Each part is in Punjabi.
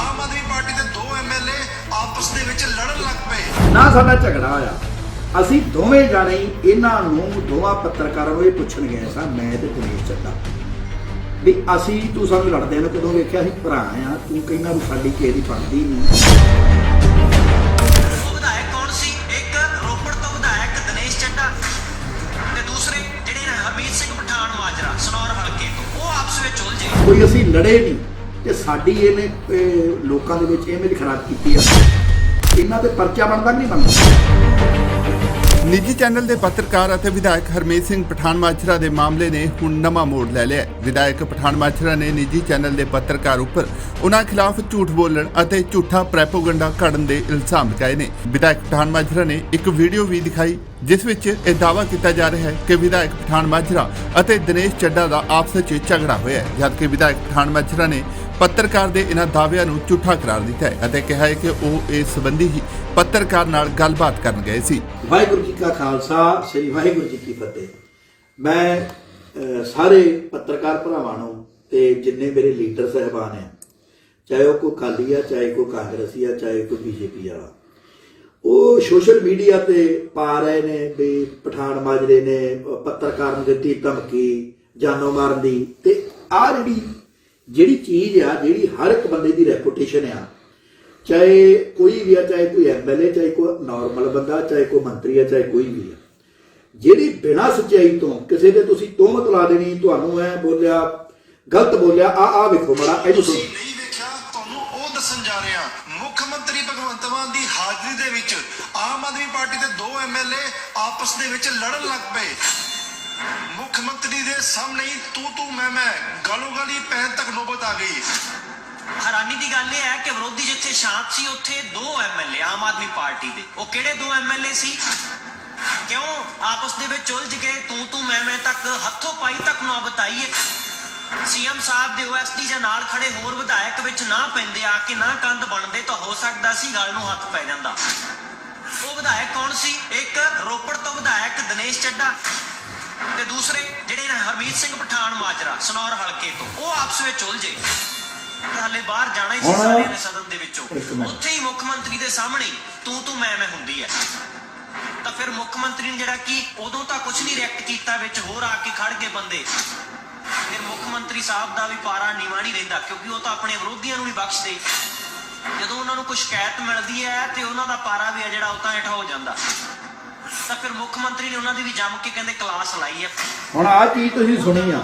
ਆਮ ਆਦਮੀ ਪਾਰਟੀ ਦੇ ਦੋ ਐਮਐਲਏ ਆਪਸ ਦੇ ਵਿੱਚ ਲੜਨ ਲੱਗ ਪਏ। ਨਾ ਸਾਡਾ ਝਗੜਾ ਹੋਇਆ ਅਸੀਂ ਦੋਵੇਂ ਜਾਣੇ ਹੀ ਇਹਨਾਂ ਨੂੰ ਦੋਵਾਂ ਪੱਤਰਕਾਰਾਂ ਨੂੰ ਇਹ ਪੁੱਛਣ ਗਏ ਸਾਂ ਮੈਂ ਤੇ ਦਿਨੇਸ਼ ਚੱਡਾ। ਵੀ ਅਸੀਂ ਤੂੰ ਸਾਨੂੰ ਲੜਦੇ ਨੂੰ ਕਦੋਂ ਵੇਖਿਆ ਅਸੀਂ ਭਰਾ ਆ ਤੂੰ ਕਹਿੰਦਾ ਵੀ ਸਾਡੀ ਕਿਸੇ ਦੀ ਬਣਦੀ ਨਹੀਂ ਉਹ ਵਿਧਾਇਕ ਕੌਣ ਸੀ? ਇੱਕ ਰੋਪੜ ਤੋਂ ਵਿਧਾਇਕ ਦਿਨੇਸ਼ ਚੱਡਾ ਤੇ ਦੂਸਰੇ ਜਿਹੜੇ ਨੇ ਹਰਮੀਤ ਸਿੰਘ ਪਠਾਨ ਮਾਜਰਾ ਸਨੌਰ ਹਲਕੇ ਤੋਂ। ਉਹ ਆਪਸ ਵਿੱਚ ਉਲਝੇ ਕੋਈ ਅਸੀਂ ਲੜੇ ਨਹੀਂ ਤੇ ਸਾਡੀ ਇਹਨੇ ਇਹ, ਲੋਕਾਂ ਦੇ ਵਿੱਚ ਇਮੇਜ ਖਰਾਬ ਕੀਤੀ ਆ। ਇਹਨਾਂ ਤੇ ਪਰਚਾ ਬਣਦਾ ਕਿ ਨਹੀਂ ਬਣਦਾ। ਨਿੱਜੀ ਚੈਨਲ ਦੇ ਪੱਤਰਕਾਰ ਅਤੇ ਵਿਧਾਇਕ ਹਰਮੀਤ ਸਿੰਘ ਪਠਾਨ ਮਾਜਰਾ ਦੇ ਮਾਮਲੇ ਨੇ ਹੁਣ ਨਵਾਂ ਮੋੜ ਲੈ ਲਿਆ ਵਿਧਾਇਕ ਪਠਾਨ ਮਾਜਰਾ ਨੇ ਨਿੱਜੀ ਚੈਨਲ ਦੇ ਪੱਤਰਕਾਰ ਉੱਪਰ ਉਹਨਾਂ ਖਿਲਾਫ ਝੂਠ ਬੋਲਣ ਅਤੇ ਝੂਠਾ ਪ੍ਰੈਪੋਗੰਡਾ ਘੜਨ ਦੇ ਇਲਜ਼ਾਮ ਲਗਾਏ ਨੇ। ਵਿਧਾਇਕ ਪਠਾਨ ਮਾਜਰਾ ਨੇ ਇੱਕ ਵੀਡੀਓ ਵੀ ਦਿਖਾਈ ਜਿਸ ਵਿੱਚ ਇਹ ਦਾਅਵਾ ਕੀਤਾ ਜਾ ਰਿਹਾ ਹੈ ਕਿ ਵਿਧਾਇਕ ਪਠਾਨ ਮਾਜਰਾ ਅਤੇ ਦਿਨੇਸ਼ ਚੱਡਾ ਦਾ ਆਪਸ ਵਿੱਚ ਝਗੜਾ ਹੋਇਆ ਹੈ। ਜਦਕਿ ਵਿਧਾਇਕ ਪਠਾਨ ਮਾਜਰਾ ਨੇ ਪੱਤਰਕਾਰ ਦੇ ਇਹਨਾਂ ਦਾਅਵਿਆਂ ਨੂੰ ਝੂਠਾ ਕਰਾਰ ਦਿੱਤਾ ਹੈ ਅਤੇ ਕਿਹਾ ਹੈ ਕਿ ਉਹ ਇਸ ਸੰਬੰਧੀ ਹੀ ਪੱਤਰਕਾਰ ਨਾਲ ਗੱਲਬਾਤ ਕਰਨ ਗਏ ਸੀ। ਵਾਹਿਗੁਰੂ ਜੀ ਕਾ ਖਾਲਸਾ, ਸ੍ਰੀ ਵਾਹਿਗੁਰੂ ਜੀ ਕੀ ਫਤਿਹ। ਮੈਂ ਸਾਰੇ ਪੱਤਰਕਾਰ ਭਰਾਵਾਂ ਨੂੰ ਤੇ ਜਿੰਨੇ ਮੇਰੇ ਲੀਡਰ ਸਹਿਬਾਨ ਹੈ ਚਾਹੇ ਉਹ ਕੋਈ ਅਕਾਲੀ ਆ, ਚਾਹੇ ਕੋਈ ਕਾਂਗਰਸੀ ਆ, ਚਾਹੇ ਕੋਈ ਬੀਜੇਪੀ ਵਾਲਾ, ਉਹ ਸੋਸ਼ਲ ਮੀਡੀਆ ਤੇ ਪਾ ਰਹੇ ਨੇ ਵੀ ਪਠਾਨ ਮਾਜਰੇ ਨੇ ਪੱਤਰਕਾਰ ਨੂੰ ਦਿੱਤੀ ਧਮਕੀ, ਜਾਨੋਂ ਮਾਰਨ ਦੀ। ਤੇ ਆ ਜਿਹੜੀ ਜਿਹੜੀ ਚੀਜ਼ ਆ ਜਿਹੜੀ ਹਰ ਇੱਕ ਬੰਦੇ ਦੀ ਰੈਪੂਟੇਸ਼ਨ ਆ ਚਾਹੇ ਕੋਈ ਵੀ ਆ ਚਾਹੇ ਕੋਈ ਐਮਐਲਏ ਚਾਹੇ ਕੋਈ ਨਾਰਮਲ ਬੰਦਾ ਚਾਹੇ ਕੋਈ ਮੰਤਰੀ ਆ ਚਾਹੇ ਕੋਈ ਵੀ ਆ ਜਿਹੜੀ ਬਿਨਾਂ ਸੱਚਾਈ ਤੋਂ ਕਿਸੇ ਦੇ ਤੁਸੀਂ ਤੋਹਮਤ ਲਾ ਦੇਣੀ ਤੁਹਾਨੂੰ ਐ ਬੋਲਿਆ ਗਲਤ ਬੋਲਿਆ ਆ ਆ ਵੇਖੋ ਮੜਾ ਇਹਨੂੰ ਸੁਣੋ। ਤੁਸੀਂ ਨਹੀਂ ਵੇਖਿਆ ਤੁਹਾਨੂੰ ਉਹ ਦੱਸਣ ਜਾ ਰਹੇ ਹਾਂ ਮੁੱਖ ਮੰਤਰੀ ਭਗਵੰਤ ਮਾਨ ਦੀ ਹਾਜ਼ਰੀ ਦੇ ਵਿੱਚ ਆਮ ਆਦਮੀ ਪਾਰਟੀ ਦੇ ਦੋ ਐਮਐਲਏ ਆਪਸ ਦੇ ਵਿੱਚ ਲੜਨ ਲੱਗ ਪਏ। ਮੁੱਖ ਮੰਤਰੀ ਦੇ ਸਾਹਮਣੇ ਹੀ ਤੂੰ ਤੂੰ ਮੈਂ ਮੈਂ ਗਾਲੋ ਗਾਲੀ ਪੈਣ ਤੱਕ ਨੌਬਤ ਆ ਗਈ। ਹੈਰਾਨੀ ਦੀ ਗੱਲ ਇਹ ਹੈ ਕਿ ਵਿਰੋਧੀ ਜਿੱਥੇ ਸ਼ਾਂਤ ਸੀ, ਉੱਥੇ ਦੋ ਐਮਐਲਏ ਆਮ ਆਦਮੀ ਪਾਰਟੀ ਦੇ। ਉਹ ਕਿਹੜੇ ਦੋ ਐਮਐਲਏ ਸੀ? ਕਿਉਂ ਆਪਸ ਦੇ ਵਿੱਚ ਉਲਝ ਗਏ? ਤੂੰ ਤੂੰ ਮੈਂ ਮੈਂ ਤੱਕ ਹੱਥੋਂ ਪਾਈ ਤੱਕ ਨੌਬਤ ਆਈ ਹੈ। ਸੀਐਮ ਸਾਹਿਬ ਦੇ ਓਐਸਡੀ ਜਾਂ ਨਾਲ ਖੜੇ ਹੋਰ ਵਿਧਾਇਕ ਵਿੱਚ ਨਾ ਪੈਂਦੇ, ਆ ਕੇ ਨਾ ਕੰਧ ਬਣਦੇ ਤਾਂ ਹੋ ਸਕਦਾ ਸੀ ਗੱਲ ਨੂੰ ਹੱਥ ਪੈ ਜਾਂਦਾ। ਉਹ ਵਿਧਾਇਕ ਕੌਣ ਸੀ? ਇੱਕ ਰੋਪੜ ਤੋਂ ਵਿਧਾਇਕ ਦਿਨੇਸ਼ ਚੱਡਾ ਤੇ ਦੂਸਰੇ ਜਿਹੜੇ ਨੇ ਹਰਮੀਤ ਸਿੰਘ ਪਠਾਨ ਮਾਜਰਾ ਸਨੌਰ ਹਲਕੇ ਤੋਂ ਉਹ ਆਪਸ ਵਿੱਚ ਉਲਝੇ। ਹਾਲੇ ਬਾਹਰ ਜਾਣਾ ਹੀ ਸੀ ਸਾਰਿਆਂ ਨੇ ਸਦਨ ਦੇ ਵਿੱਚੋਂ। ਉੱਥੇ ਹੀ ਮੁੱਖ ਮੰਤਰੀ ਦੇ ਸਾਹਮਣੇ ਤੂੰ ਤੂੰ ਮੈਂ ਮੈਂ ਹੁੰਦੀ ਹੈ ਤਾਂ ਫਿਰ ਮੁੱਖ ਮੰਤਰੀ ਨੇ ਜਿਹੜਾ ਕਿ ਉਦੋਂ ਤਾਂ ਕੁਝ ਨਹੀਂ ਰਿਐਕਟ ਕੀਤਾ ਵਿੱਚ ਹੋਰ ਆ ਕੇ ਖੜ ਗਏ ਬੰਦੇ। ਫਿਰ ਮੁੱਖ ਮੰਤਰੀ ਸਾਹਿਬ ਦਾ ਵੀ ਪਾਰਾ ਨੀਵਾ ਨਹੀਂ ਰਹਿੰਦਾ ਕਿਉਂਕਿ ਉਹ ਤਾਂ ਆਪਣੇ ਵਿਰੋਧੀਆਂ ਨੂੰ ਵੀ ਬਖਸ਼ਦੇ। ਜਦੋਂ ਉਹਨਾਂ ਨੂੰ ਕੋਈ ਸ਼ਿਕਾਇਤ ਮਿਲਦੀ ਹੈ ਤੇ ਉਹਨਾਂ ਦਾ ਪਾਰਾ ਵੀ ਹੈ ਜਿਹੜਾ ਉਹ ਤਾਂ ਹੇਠਾਂ ਹੋ ਜਾਂਦਾ। ਤਾਂ ਫਿਰ ਮੁੱਖ ਮੰਤਰੀ ਨੇ ਉਹਨਾਂ ਦੀ ਵੀ ਜੰਮ ਕੇ ਕਹਿੰਦੇ ਕਲਾਸ ਲਾਈ ਹੈ ਹੁਣ ਆ ਚੀਜ਼ ਤੁਸੀਂ ਸੁਣੀ ਆ।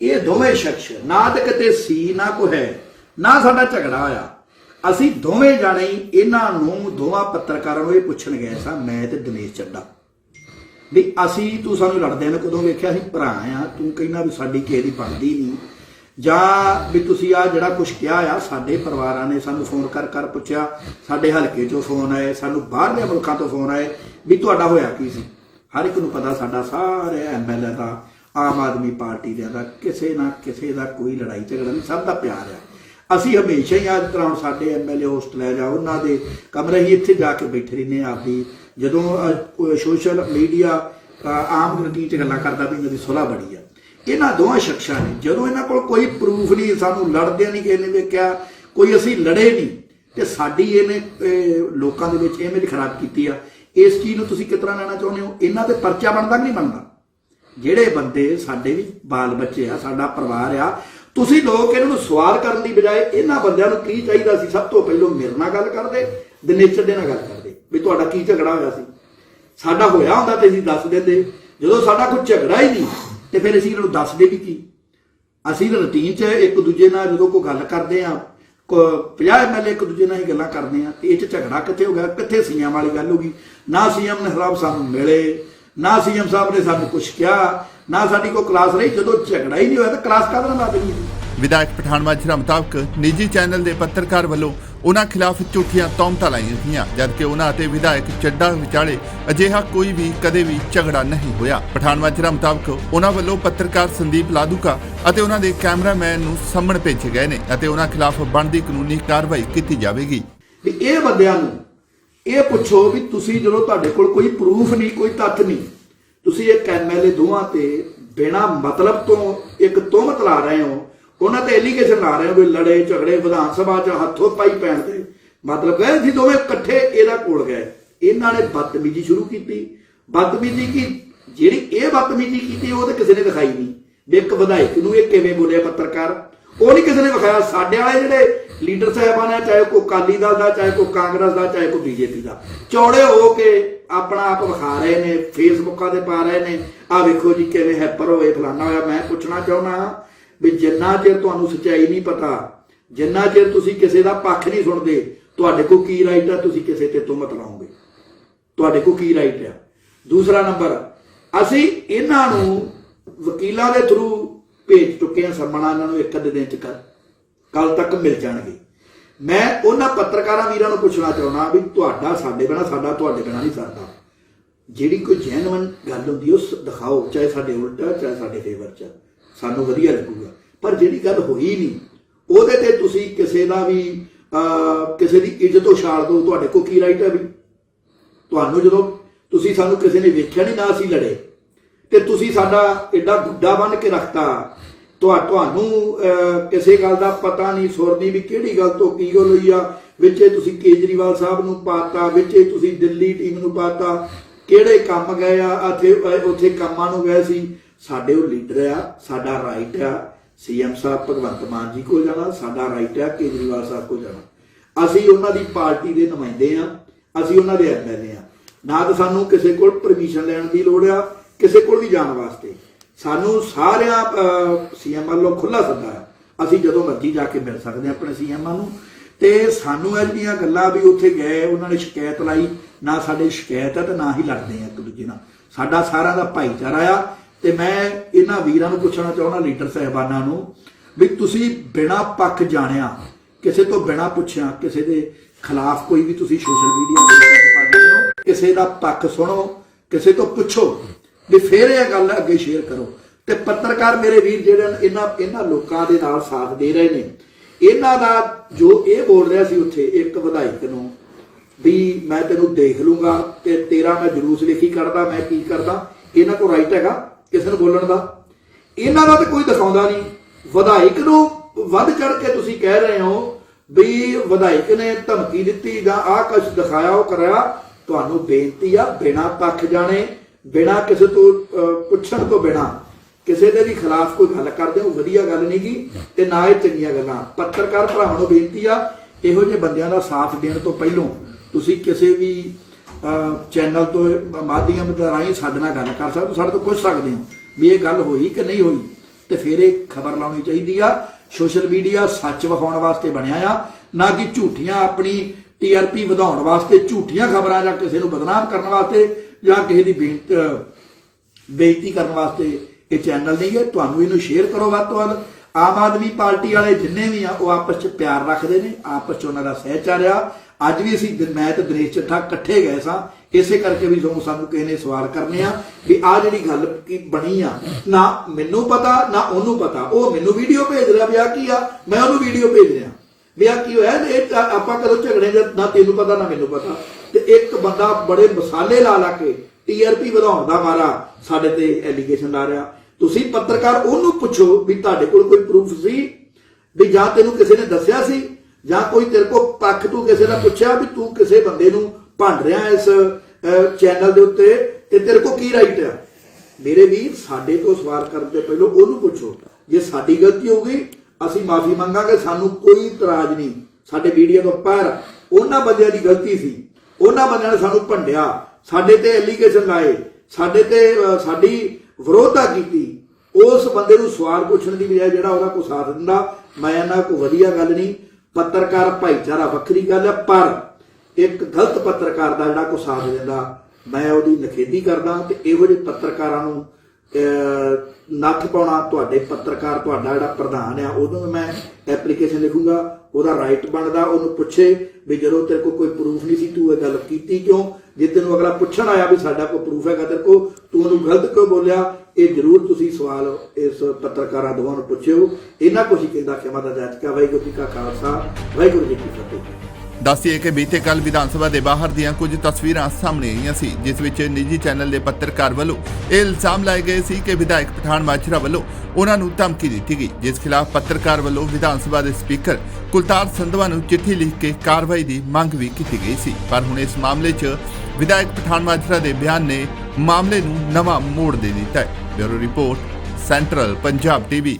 ਇਹ ਦੋਵੇਂ ਸ਼ਖਸ ਨਾ ਤੇ ਕਿਤੇ ਸੀ ਨਾ ਕੋ ਹੈ ਨਾ ਸਾਡਾ ਝਗੜਾ ਹੋਇਆ ਅਸੀਂ ਦੋਵੇਂ ਜਾਣੇ ਇਹਨਾਂ ਨੂੰ ਦੋਵਾਂ ਪੱਤਰਕਾਰਾਂ ਨੂੰ ਇਹ ਪੁੱਛਣ ਗਏ ਸਾਂ ਮੈਂ ਤੇ ਦਿਨੇਸ਼ ਚੱਡਾ ਵੀ ਅਸੀਂ ਤੂੰ ਸਾਨੂੰ ਲੜਦੇ ਨੂੰ ਕਦੋਂ ਵੇਖਿਆ ਅਸੀਂ ਭਰਾ ਆ ਤੂੰ ਕਹਿੰਦਾ ਵੀ ਸਾਡੀ ਕਿਸੇ ਦੀ ਬਣਦੀ ਨਹੀਂ। ਜਾਂ ਵੀ ਤੁਸੀਂ ਆ ਜਿਹੜਾ ਕੁਝ ਕਿਹਾ ਆ, ਸਾਡੇ ਪਰਿਵਾਰਾਂ ਨੇ ਸਾਨੂੰ ਫੋਨ ਕਰ ਕਰ ਪੁੱਛਿਆ, ਸਾਡੇ ਹਲਕੇ ਚੋਂ ਫੋਨ ਆਏ, ਸਾਨੂੰ ਬਾਹਰਲੇ ਮੁਲਕਾਂ ਤੋਂ ਫੋਨ ਆਏ ਵੀ ਤੁਹਾਡਾ ਹੋਇਆ ਕੀ ਸੀ? ਹਰ ਇੱਕ ਨੂੰ ਪਤਾ ਸਾਡਾ ਸਾਰੇ ਐਮਐਲਏ ਦਾ, ਆਮ ਆਦਮੀ ਪਾਰਟੀ ਦੇ ਦਾ, ਕਿਸੇ ਨਾ ਕਿਸੇ ਦਾ ਕੋਈ ਲੜਾਈ ਝਗੜਾ ਨਹੀਂ, ਸਭ ਦਾ ਪਿਆਰ ਆ। ਅਸੀਂ ਹਮੇਸ਼ਾ ਹੀ ਅੱਜ ਤਰ੍ਹਾਂ ਹੁਣ ਸਾਡੇ ਐਮਐਲਏ ਹੋਸਟਲ ਹੈ ਜਾਂ ਉਹਨਾਂ ਦੇ ਕਮਰੇ ਹੀ ਇੱਥੇ ਜਾ ਕੇ ਬੈਠੇ ਰਹਿੰਦੇ ਆ ਆਪਦੀ। ਜਦੋਂ ਸੋਸ਼ਲ ਮੀਡੀਆ ਆਮ ਗਰਦੀ ਚ ਗੱਲਾਂ ਕਰਦਾ ਵੀ ਮੇਰੀ ਦੀ ਸੁਲਾ ਬੜੀ ਆ। ਇਹਨਾਂ ਦੋਵਾਂ ਸ਼ਖਸਾਂ ਨੇ, ਜਦੋਂ ਇਹਨਾਂ ਕੋਲ ਕੋਈ ਪ੍ਰੂਫ ਨਹੀਂ, ਸਾਨੂੰ ਲੜਦੇ ਨਹੀਂ ਕਿਸੇ ਨੇ ਵੇਖਿਆ ਕੋਈ ਅਸੀਂ ਲੜੇ ਨਹੀਂ, ਤੇ ਸਾਡੀ ਇਹਨੇ ਲੋਕਾਂ ਦੇ ਵਿੱਚ ਇਮੇਜ ਖਰਾਬ ਕੀਤੀ ਆ। ਇਸ ਚੀਜ਼ ਨੂੰ ਤੁਸੀਂ ਕਿਸ ਤਰ੍ਹਾਂ ਲੈਣਾ ਚਾਹੁੰਦੇ ਹੋ? ਇਹਨਾਂ ਤੇ ਪਰਚਾ ਬਣਦਾ ਕਿ ਨਹੀਂ ਬਣਦਾ? ਜਿਹੜੇ ਬੰਦੇ ਸਾਡੇ ਵੀ ਬਾਲ ਬੱਚੇ ਆ, ਸਾਡਾ ਪਰਿਵਾਰ ਆ, ਤੁਸੀਂ ਲੋਕ ਇਹਨਾਂ ਨੂੰ ਸਵਾਲ ਕਰਨ ਦੀ ਬਜਾਏ ਇਹਨਾਂ ਬੰਦਿਆਂ ਨੂੰ ਕੀ ਚਾਹੀਦਾ ਸੀ? ਸਭ ਤੋਂ ਪਹਿਲਾਂ ਮੇਰੇ ਨਾਲ ਗੱਲ ਕਰਦੇ ਦਿਨੇਸ਼ ਦੇ ਨਾਲ ਗੱਲ ਕਰਦੇ, ਵੀ ਤੁਹਾਡਾ ਕੀ ਝਗੜਾ ਹੋਇਆ ਸੀ? ਸਾਡਾ ਹੋਇਆ ਹੁੰਦਾ ਤੇ ਅਸੀਂ ਦੱਸ ਦਿੰਦੇ, ਜਦੋਂ ਸਾਡਾ ਕੋਈ ਝਗੜਾ ਹੀ ਨਹੀਂ ਤੇ ਫਿਰ ਅਸੀਂ ਇਹਨਾਂ ਦੱਸਦੇ ਵੀ ਕੀ, ਅਸੀਂ ਰੁਟੀਨ 'ਚ ਇੱਕ ਦੂਜੇ ਨਾਲ ਜਦੋਂ ਕੋਈ ਗੱਲ ਕਰਦੇ ਆ 50 ਐਮਐਲਏ ਇੱਕ ਦੂਜੇ ਨਾਲ ਹੀ ਗੱਲਾਂ ਕਰਦੇ ਆ ਤੇ ਇਹ 'ਚ ਝਗੜਾ ਕਿੱਥੇ ਹੋ ਗਿਆ, ਕਿੱਥੇ ਸੀਐਮ ਵਾਲੀ ਗੱਲ ਹੋ ਗਈ? ਨਾ ਸੀਐਮ ਨੇ ਖਰਾਬ ਸਾਨੂੰ ਮਿਲੇ, ਨਾ ਸੀਐਮ ਸਾਹਿਬ ਨੇ ਸਾਨੂੰ ਕੁਝ ਕਿਹਾ, ਨਾ ਸਾਡੀ ਕੋਈ ਕਲਾਸ ਰਹੀ, ਜਦੋਂ ਝਗੜਾ ਹੀ ਨਹੀਂ ਹੋਇਆ ਤਾਂ ਕਲਾਸ ਕਾਹਦੇ ਲਾ ਦੇਣੀ ਵਿਧਾਇਕ ਪਠਾਨ ਮਾਜਰਾ ਮੁਤਾਬਕ ਨਿੱਜੀ ਚੈਨਲ ਦੇ ਪੱਤਰਕਾਰ ਵੱਲੋਂ ਉਹਨਾਂ ਖਿਲਾਫ ਝੂਠੀਆਂ ਤੌਮਤਾਂ ਲਾਈਆਂ ਗਈਆਂ, ਜਦਕਿ ਉਹਨਾਂ ਅਤੇ ਵਿਧਾਇਕ ਚੱਡਾ ਵਿਚਾਲੇ ਅਜਿਹਾ ਕੋਈ ਵੀ ਕਦੇ ਵੀ ਝਗੜਾ ਨਹੀਂ ਹੋਇਆ। ਪਠਾਨ ਮਾਜਰਾ ਮੁਤਾਬਕ ਉਹਨਾਂ ਵੱਲੋਂ ਪੱਤਰਕਾਰ ਸੰਦੀਪ ਲਾਦੂਕਾ ਅਤੇ ਉਹਨਾਂ ਦੇ ਕੈਮਰਾਮੈਨ ਨੂੰ ਸੰਮਣ ਭੇਜੇ ਗਏ ਨੇ ਅਤੇ ਉਹਨਾਂ ਖਿਲਾਫ ਬਣਦੀ ਕਾਨੂੰਨੀ ਕਾਰਵਾਈ ਕੀਤੀ ਜਾਵੇਗੀ। ਇਹ ਬੰਦਿਆਂ ਨੂੰ ਇਹ ਪੁੱਛੋ ਵੀ ਤੁਸੀਂ ਜਦੋਂ ਤੁਹਾਡੇ ਕੋਲ ਕੋਈ ਪ੍ਰੂਫ ਨਹੀਂ, ਕੋਈ ਤੱਥ ਨਹੀਂ, ਤੁਸੀਂ ਇੱਕ ਐਮਐਲਏ ਦੋਵਾਂ ਤੇ ਬਿਨਾ ਮਤਲਬ ਤੋਂ ਇੱਕ ਤੋਹਮਤ ਲਾ ਰਹੇ ਹੋ ਉਹਨਾਂ ਤੇ ਐਲੀਗੇਸ਼ਨ ਲਾ ਰਹੇ ਹੋ ਵੀ ਲੜੇ, ਝਗੜੇ, ਵਿਧਾਨ ਸਭਾ 'ਚ ਹੱਥੋਂ ਪਾਈ ਪੈਣ ਦੇ ਮਤਲਬ ਗਏ ਸੀ ਦੋਵੇਂ ਇਕੱਠੇ ਇਹਦਾ ਕੋਲ ਗਏ। ਇਹਨਾਂ ਨੇ ਬਦਤਮੀਜ਼ੀ ਸ਼ੁਰੂ ਕੀਤੀ। ਬਦਤਮੀਜ਼ੀ ਕੀ? ਜਿਹੜੀ ਇਹ ਬਦਤਮੀਜ਼ੀ ਕੀਤੀ, ਉਹ ਤਾਂ ਕਿਸੇ ਨੇ ਦਿਖਾਈ ਨਹੀਂ। ਵੀ ਇੱਕ ਵਿਧਾਇਕ ਨੂੰ ਇਹ ਕਿਵੇਂ ਬੋਲਿਆ ਪੱਤਰਕਾਰ? ਉਹ ਨਹੀਂ ਕਿਸੇ ਨੇ ਵਿਖਾਇਆ। ਸਾਡੇ ਵਾਲੇ ਜਿਹੜੇ ਲੀਡਰ ਸਾਹਿਬਾਨ ਆ, ਚਾਹੇ ਕੋਈ ਅਕਾਲੀ ਦਲ ਦਾ, ਚਾਹੇ ਕੋਈ ਕਾਂਗਰਸ ਦਾ, ਚਾਹੇ ਕੋਈ ਬੀਜੇਪੀ ਦਾ। ਚੌੜੇ ਹੋ ਕੇ ਆਪਣਾ ਆਪ ਵਿਖਾ ਰਹੇ ਨੇ, ਫੇਸਬੁੱਕਾਂ ਤੇ ਪਾ ਰਹੇ ਨੇ। ਆ ਵੇਖੋ ਜੀ ਕਿਵੇਂ ਹੈਪਰ ਹੋਏ ਫਲਾਣਾ ਹੋਇਆ। ਮੈਂ ਪੁੱਛਣਾ ਚਾਹੁੰਦਾ ਵੀ ਜਿੰਨਾ ਚਿਰ ਤੁਹਾਨੂੰ ਸੱਚਾਈ ਨਹੀਂ ਪਤਾ, ਜਿੰਨਾ ਚਿਰ ਤੁਸੀਂ ਕਿਸੇ ਦਾ ਪੱਖ ਨਹੀਂ ਸੁਣਦੇ, ਤੁਹਾਡੇ ਕੋਲ ਕੀ ਰਾਈਟ ਆ, ਤੁਸੀਂ ਕਿਸੇ ਤੇ ਤੁਮਤ ਲਾਓਗੇ ਤੁਹਾਡੇ ਕੋਲ ਕੀ ਰਾਈਟ ਆ? ਦੂਸਰਾ ਨੰਬਰ, ਅਸੀਂ ਇਹਨਾਂ ਨੂੰ ਵਕੀਲਾਂ ਦੇ ਥਰੂ ਭੇਜ ਚੁੱਕੇ ਹਾਂ ਸੰਮਣਾ ਇਹਨਾਂ ਨੂੰ ਇੱਕ ਅੱਧੇ ਦਿਨ ਚ ਕੱਲ ਤੱਕ ਮਿਲ ਜਾਣਗੇ। ਮੈਂ ਉਹਨਾਂ ਪੱਤਰਕਾਰਾਂ ਵੀਰਾਂ ਨੂੰ ਪੁੱਛਣਾ ਚਾਹੁੰਦਾ ਵੀ ਤੁਹਾਡਾ ਸਾਡੇ ਬਿਨਾ ਸਾਡਾ, ਤੁਹਾਡੇ ਬਿਨਾ ਨਹੀਂ ਸਰਦਾ। ਜਿਹੜੀ ਕੋਈ ਜੈਨੂਇਨ ਗੱਲ ਹੁੰਦੀ ਉਹ ਦਿਖਾਓ, ਚਾਹੇ ਸਾਡੇ ਉਲਟਾ, ਚਾਹੇ ਸਾਡੇ ਫੇਵਰ ਚ। ਸਾਨੂੰ ਵਧੀਆ ਲੱਗੂਗਾ। ਪਰ ਜਿਹੜੀ ਗੱਲ ਹੋਈ ਨਹੀਂ ਉਹਦੇ ਤੇ ਤੁਸੀਂ ਕਿਸੇ ਦਾ ਵੀ ਕਿਸੇ ਦੀ ਇੱਜ਼ਤ ਉਛਾਲ ਦਿਓ ਤੁਹਾਡੇ ਕੋਲ ਕੀ ਰਾਈਟ ਹੈ ਵੀ? ਤੁਹਾਨੂੰ ਜਦੋਂ ਤੁਸੀਂ ਸਾਨੂੰ ਕਿਸੇ ਨੇ ਵੇਖਿਆ ਨਹੀਂ ਨਾ ਅਸੀਂ ਲੜੇ ਤੇ ਤੁਸੀਂ ਸਾਡਾ ਐਡਾ ਗੁੱਡਾ ਬਣ ਕੇ ਰੱਖਤਾ ਤੁਹਾਨੂੰ ਅਹ, ਕਿਸੇ ਗੱਲ ਦਾ ਪਤਾ ਨਹੀਂ ਸੁਰਦੀ ਵੀ ਕਿਹੜੀ ਗੱਲ ਤੋਂ ਕੀ ਗੱਲ ਹੋਈ ਆ ਵਿੱਚੇ ਤੁਸੀਂ ਕੇਜਰੀਵਾਲ ਸਾਹਿਬ ਨੂੰ ਪਾਤਾ ਵਿੱਚੇ ਤੁਸੀਂ ਦਿੱਲੀ ਟੀਮ ਨੂੰ ਪਾਤਾ ਕਿਹੜੇ ਕੰਮ ਗਏ ਆ ਉੱਥੇ ਉੱਥੇ ਕੰਮਾਂ ਨੂੰ ਗਏ ਸੀ ਸਾਡੇ ਉਹ ਲੀਡਰ ਆ, ਸਾਡਾ ਰਾਈਟ ਆ ਸੀਐਮ ਸਾਹਿਬ, ਭਗਵੰਤ ਮਾਨ ਜੀ ਕੋਲ ਜਾਣਾ, ਸਾਡਾ ਰਾਈਟ ਆ, ਕੇਜਰੀਵਾਲ ਸਾਹਿਬ ਕੋਲ ਜਾਣਾ। ਅਸੀਂ ਉਹਨਾਂ ਦੀ ਪਾਰਟੀ ਦੇ ਨੁਮਾਇੰਦੇ ਆ, ਅਸੀਂ ਉਹਨਾਂ ਦੇ ਐਮਐਲਏ ਆ। ਨਾ ਤਾਂ ਸਾਨੂੰ ਕਿਸੇ ਕੋਲ ਪਰਮਿਸ਼ਨ ਲੈਣ ਦੀ ਲੋੜ ਆ, ਕਿਸੇ ਕੋਲ ਵੀ ਜਾਣ ਵਾਸਤੇ। ਸਾਨੂੰ ਸਾਰਿਆਂ ਸੀਐਮ ਵੱਲੋਂ ਖੁੱਲਾ ਸੱਦਾ ਹੈ ਅਸੀਂ ਜਦੋਂ ਮਰਜ਼ੀ ਜਾ ਕੇ ਮਿਲ ਸਕਦੇ ਹਾਂ ਆਪਣੇ ਸੀਐਮਾਂ ਨੂੰ। ਤੇ ਸਾਨੂੰ ਇਹ ਜਿਹੜੀਆਂ ਗੱਲਾਂ ਵੀ ਉੱਥੇ ਗਏ, ਉਹਨਾਂ ਨੇ ਸ਼ਿਕਾਇਤ ਲਾਈ। ਨਾ ਸਾਡੇ ਸ਼ਿਕਾਇਤ ਹੈ ਤੇ ਨਾ ਹੀ ਲੜਦੇ ਆ ਇੱਕ ਦੂਜੇ ਨਾਲ। ਸਾਡਾ ਸਾਰਿਆਂ ਦਾ ਭਾਈਚਾਰਾ ਆ। ਤੇ ਮੈਂ ਇਹਨਾਂ ਵੀਰਾਂ ਨੂੰ ਪੁੱਛਣਾ ਚਾਹੁੰਦਾ ਲੀਡਰ ਸਹਿਬਾਨਾਂ ਨੂੰ ਵੀ ਤੁਸੀਂ ਬਿਨਾਂ ਪੱਖ ਜਾਣਿਆ ਕਿਸੇ ਤੋਂ ਬਿਨਾਂ ਪੁੱਛਿਆ ਕਿਸੇ ਦੇ ਖਿਲਾਫ ਕੋਈ ਵੀ ਤੁਸੀਂ ਸੋਸ਼ਲ ਮੀਡੀਆ ਤੇ ਪਾ ਹੋ ਕਿਸੇ ਦਾ ਪੱਖ ਸੁਣੋ ਕਿਸੇ ਤੋਂ ਪੁੱਛੋ ਵੀ ਫਿਰ ਇਹ ਗੱਲ ਅੱਗੇ ਸ਼ੇਅਰ ਕਰੋ। ਤੇ ਪੱਤਰਕਾਰ ਮੇਰੇ ਵੀਰ ਜਿਹੜੇ ਨੇ, ਇਹਨਾਂ ਇਹਨਾਂ ਲੋਕਾਂ ਦੇ ਨਾਲ ਸਾਥ ਦੇ ਰਹੇ ਨੇ। ਇਹਨਾਂ ਦਾ ਜੋ ਇਹ ਬੋਲ ਰਿਹਾ ਸੀ ਉੱਥੇ ਇੱਕ ਵਿਧਾਇਕ ਨੂੰ ਵੀ ਮੈਂ ਤੈਨੂੰ ਦੇਖ ਲੂੰਗਾ ਤੇ ਤੇਰਾ ਮੈਂ ਜਲੂਸ ਲਿਖੀ ਕਰਦਾ ਮੈਂ ਕੀ ਕਰਦਾ ਇਹਨਾਂ ਕੋਲ ਰਾਈਟ ਹੈਗਾ। ਕਿਸੇ ਨੂੰ ਬੋਲਣ ਦਾ। ਇਹਨਾਂ ਦਾ ਤਾਂ ਕੋਈ ਦਿਖਾਉਂਦਾ ਨਹੀਂ। ਵਿਧਾਇਕ ਨੂੰ ਵੱਧ ਚੜ ਕੇ ਤੁਸੀਂ ਕਹਿ ਰਹੇ ਹੋ ਵੀ ਵਿਧਾਇਕ ਨੇ ਧਮਕੀ ਦਿੱਤੀ ਜਾਂ ਆਹ ਕੁਛ ਦਿਖਾਇਆ, ਉਹ ਕਰਿਆ। ਤੁਹਾਨੂੰ ਬੇਨਤੀ ਆ, ਬਿਨਾ ਪੱਖ ਜਾਣੇ, ਬਿਨਾ ਕਿਸੇ ਤੋਂ ਪੁੱਛਣ ਤੋਂ ਬਿਨਾ। ਕਿਸੇ ਦੇ ਵੀ ਖਿਲਾਫ ਕੋਈ ਗੱਲ ਕਰਦੇ ਹੋ, ਵਧੀਆ ਗੱਲ ਨਹੀਂ ਗੀ ਤੇ ਨਾ ਇਹ ਚੰਗੀਆਂ ਗੱਲਾਂ। ਪੱਤਰਕਾਰ ਭਰਾਵਾਂ ਨੂੰ ਬੇਨਤੀ ਆ, ਇਹੋ ਜਿਹੇ ਬੰਦਿਆਂ ਦਾ ਸਾਥ ਦੇਣ ਤੋਂ ਪਹਿਲਾਂ ਤੁਸੀਂ ਕਿਸੇ ਵੀ ਚੈਨਲ ਤੋਂ ਮਾਧਿਅਮ ਦੇ ਰਾਹੀਂ ਸਾਡੇ ਨਾਲ ਗੱਲ ਕਰ ਸਕਦੇ ਹੋ, ਸਾਡੇ ਤੋਂ ਪੁੱਛ ਸਕਦੇ ਹੋ ਵੀ ਇਹ ਗੱਲ ਹੋਈ ਕਿ ਨਹੀਂ ਹੋਈ। ਤੇ ਫਿਰ ਇਹ ਖਬਰ ਲਾਉਣੀ ਚਾਹੀਦੀ ਆ। ਸੋਸ਼ਲ ਮੀਡੀਆ ਸੱਚ ਵਿਖਾਉਣ ਵਾਸਤੇ ਬਣਿਆ ਆ, ਨਾ ਕਿ ਝੂਠੀਆਂ ਆਪਣੀ ਟੀਆਰਪੀ ਵਧਾਉਣ ਵਾਸਤੇ, ਝੂਠੀਆਂ ਖਬਰਾਂ ਜਾਂ ਕਿਸੇ ਨੂੰ ਬਦਨਾਮ ਕਰਨ ਵਾਸਤੇ ਜਾਂ ਕਿਸੇ ਦੀ ਬੇਇੱਜ਼ਤ, ਬੇਇੱਜ਼ਤੀ ਕਰਨ ਵਾਸਤੇ ਇਹ ਚੈਨਲ ਨਹੀਂ ਹੈ। ਤੁਹਾਨੂੰ ਇਹਨੂੰ ਸ਼ੇਅਰ ਕਰੋ ਵੱਧ ਤੋਂ ਵੱਧ। ਆਮ ਆਦਮੀ ਪਾਰਟੀ ਵਾਲੇ ਜਿੰਨੇ ਵੀ ਆ, ਉਹ ਆਪਸ ਚ ਪਿਆਰ ਰੱਖਦੇ ਨੇ, ਆਪਸ ਚ ਉਹਨਾਂ ਦਾ ਸਹਿਚਾਰ ਆ ਅੱਜ ਵੀ ਅਸੀਂ ਮੈਂ ਤੇ ਦਿਨੇਸ਼ ਚੱਠਾ ਇਕੱਠੇ ਗਏ ਸਾਂ। ਇਸੇ ਕਰਕੇ ਵੀ ਸਾਨੂੰ ਸਾਨੂੰ ਕਿਸੇ ਨੇ ਸਵਾਲ ਕਰਨੇ ਆ ਵੀ ਆ ਜਿਹੜੀ ਗੱਲ ਕੀ ਬਣੀ ਆ, ਨਾ ਮੈਨੂੰ ਪਤਾ, ਨਾ ਉਹਨੂੰ ਪਤਾ। ਉਹ ਮੈਨੂੰ ਵੀਡੀਓ ਭੇਜ ਰਿਹਾ ਵੀ ਆ ਕੀ ਆ, ਮੈਂ ਉਹਨੂੰ ਵੀਡੀਓ ਭੇਜ ਰਿਹਾ। ਵੀ ਆ ਕੀ ਹੋਇਆ? ਇਹ ਆਪਾਂ ਕਦੋਂ ਝਗੜੇ ਜਾਂ ਨਾ ਤੈਨੂੰ ਪਤਾ, ਨਾ ਮੈਨੂੰ ਪਤਾ। ਤੇ ਇੱਕ ਬੰਦਾ ਬੜੇ ਮਸਾਲੇ ਲਾ ਲਾ ਕੇ ਟੀਆਰਪੀ ਵਧਾਉਣ ਦਾ ਮਾਰਾ ਸਾਡੇ ਤੇ ਐਲੀਗੇਸ਼ਨ ਲਾ ਰਿਹਾ। ਤੁਸੀਂ ਪੱਤਰਕਾਰ ਉਹਨੂੰ ਪੁੱਛੋ ਵੀ ਤੁਹਾਡੇ ਕੋਲ ਕੋਈ ਪ੍ਰੂਫ ਸੀ? ਵੀ ਜਾਂ ਤੈਨੂੰ ਕਿਸੇ ਨੇ ਦੱਸਿਆ ਸੀ? ਜਾਂ ਕੋਈ ਤੇਰੇ ਕੋਲ ਪੱਖ ਤੂੰ ਕਿਸੇ ਦਾ ਪੁੱਛਿਆ ਵੀ ਤੂੰ ਕਿਸੇ ਬੰਦੇ ਨੂੰ ਭੰਡ ਰਿਹਾ ਇਸ ਚੈਨਲ ਦੇ ਉੱਤੇ? ਤੇ ਤੇਰੇ ਕੋਲ ਕੀ ਰਾਈਟ ਆ? ਮੇਰੇ ਵੀਰ, ਸਾਡੇ ਤੋਂ ਸਵਾਲ ਕਰਨ ਤੋਂ ਪਹਿਲਾਂ ਉਹਨੂੰ ਪੁੱਛੋ, ਜੇ ਸਾਡੀ ਗਲਤੀ ਹੋ ਗਈ, ਅਸੀਂ ਮਾਫੀ ਮੰਗਾਂਗੇ, ਸਾਨੂੰ ਕੋਈ ਇਤਰਾਜ਼ ਨਹੀਂ। ਸਾਡੇ ਮੀਡੀਆ ਤੋਂ ਪਰ ਉਹਨਾਂ ਬੰਦਿਆਂ ਦੀ ਗਲਤੀ ਸੀ। ਉਹਨਾਂ ਬੰਦਿਆਂ ਨੇ ਸਾਨੂੰ ਭੰਡਿਆ। ਸਾਡੇ ਤੇ ਐਲੀਗੇਸ਼ਨ ਲਾਏ। ਸਾਡੇ ਤੇ ਸਾਡੀ ਵਿਰੋਧਤਾ ਕੀਤੀ ਉਸ ਬੰਦੇ ਨੂੰ ਸਵਾਲ ਪੁੱਛਣ ਦੀ ਬਜਾਏ ਜਿਹੜਾ ਉਹਦਾ ਕੋਈ ਸਾਥ ਦਿੰਦਾ ਮੈਂ ਇਹਨਾਂ ਕੋਈ ਵਧੀਆ ਗੱਲ ਨਹੀਂ ਪੱਤਰਕਾਰ ਭਾਈਚਾਰਾ ਵੱਖਰੀ ਗੱਲ ਹੈ ਪਰ ਇੱਕ ਗਲਤ ਪੱਤਰਕਾਰ ਦਾ ਜਿਹੜਾ ਕੋਈ ਸਾਥ ਦਿੰਦਾ ਮੈਂ ਉਹਦੀ ਨਖੇਦੀ ਕਰਦਾ ਤੇ ਇਹੋ ਜਿਹੇ ਪੱਤਰਕਾਰਾਂ ਨੂੰ ਅਹ, ਨੱਥ ਪਾਉਣਾ ਤੁਹਾਡੇ ਪੱਤਰਕਾਰ ਤੁਹਾਡਾ ਜਿਹੜਾ ਪ੍ਰਧਾਨ ਆ ਉਹਨੂੰ ਮੈਂ ਐਪਲੀਕੇਸ਼ਨ ਲਿਖੂੰਗਾ ਉਹਦਾ ਰਾਈਟ ਬਣਦਾ, ਉਹਨੂੰ ਪੁੱਛੇ ਵੀ ਜਦੋਂ ਤੇਰੇ ਕੋਲ ਕੋਈ ਪ੍ਰੂਫ ਨਹੀਂ ਸੀ, ਤੂੰ ਇਹ ਗੱਲ ਕੀਤੀ ਕਿਉਂ? ਜੇ ਤੈਨੂੰ ਅਗਲਾ ਪੁੱਛਣ ਆਇਆ ਵੀ ਸਾਡਾ ਕੋਈ ਪ੍ਰੂਫ ਹੈਗਾ ਤੇਰੇ ਕੋਲ, ਤੂੰ ਉਹਨੂੰ ਗਲਤ ਕਿਉਂ ਬੋਲਿਆ? ਇਹ ਜ਼ਰੂਰ ਤੁਸੀਂ ਸਵਾਲ ਇਸ ਪੱਤਰਕਾਰਾਂ ਦੋਵਾਂ ਨੂੰ ਪੁੱਛਿਓ। ਇਹਨਾਂ ਕੁਛ ਕਹਿੰਦਾ ਖਿਮਾ ਦਾ ਜਾਚਕਾ ਵਾਹਿਗੁਰੂ ਜੀ ਕਾ ਖਾਲਸਾ, ਵਾਹਿਗੁਰੂ ਜੀ ਕੀ ਫਤਿਹ। ਦੱਸਿਏ ਕਿ ਬੀਤੇ ਕੱਲ ਵਿਧਾਨ ਸਭਾ ਦੇ ਬਾਹਰ ਦੀਆਂ ਕੁਝ ਤਸਵੀਰਾਂ ਸਾਹਮਣੇ ਆਈਆਂ ਸੀ, ਜਿਸ ਵਿੱਚ ਨਿੱਜੀ ਚੈਨਲ ਦੇ ਪੱਤਰਕਾਰ ਵੱਲੋਂ ਇਹ ਇਲਜ਼ਾਮ ਲਾਏ ਗਏ ਸੀ ਕਿ ਵਿਧਾਇਕ ਪਠਾਨ ਮਾਜਰਾ ਵੱਲੋਂ ਉਹਨਾਂ ਨੂੰ ਧਮਕੀ ਦਿੱਤੀ ਗਈ, ਜਿਸ ਖਿਲਾਫ ਪੱਤਰਕਾਰ ਵੱਲੋਂ ਵਿਧਾਨ ਸਭਾ ਦੇ ਸਪੀਕਰ ਕੁਲਤਾਰ ਸੰਧਵਾ ਨੂੰ ਚਿੱਠੀ ਲਿਖ ਕੇ ਕਾਰਵਾਈ ਦੀ ਮੰਗ ਵੀ ਕੀਤੀ ਗਈ ਸੀ। ਪਰ ਹੁਣ ਇਸ ਮਾਮਲੇ 'ਚ ਵਿਧਾਇਕ ਪਠਾਨ ਮਾਜਰਾ ਦੇ ਬਿਆਨ ਨੇ ਮਾਮਲੇ ਨੂੰ ਨਵਾਂ ਮੋੜ ਦੇ ਦਿੱਤਾ ਹੈ। Bureau report, central Punjab TV.